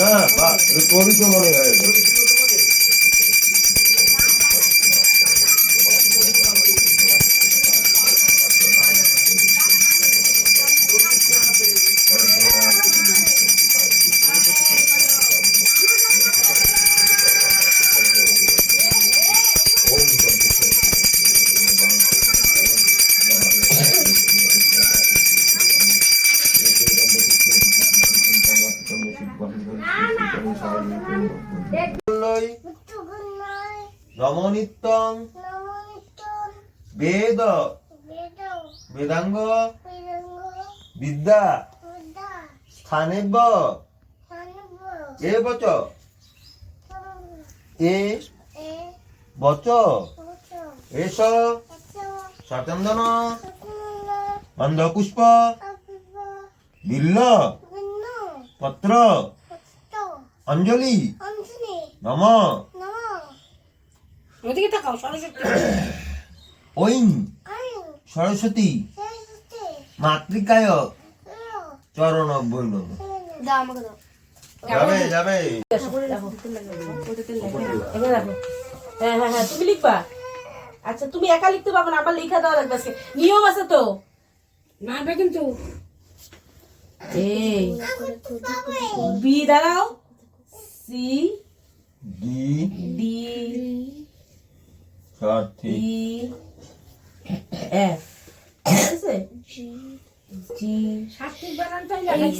হ্যাঁ বা রমণিত্যং বেদ বেদাঙ্গ বিদ্যা স্থানেব এ বচ এ বচ এস সচন্দন অন্ধপুষ্প বিল্ল পত্র অঞ্জলি। নম। ওদিকে তাকাও সরস্বতী। ঐং সরস্বতী। মাতৃকায় চরণ বৈন দাও আমাকে দাও। যাবে যাবে। হ্যাঁ হ্যাঁ হ্যাঁ তুমি লিখবা। আচ্ছা তুমি একা লিখতে পারবে না আবার লেখা দেওয়া লাগবে আজকে। নিয়ম আছে তো? মারবে কিন্তু। এই। বি দাঁড়াও। C D D E F. ঠিক আছে? জি। সাত্বিক বানানটাই এইচ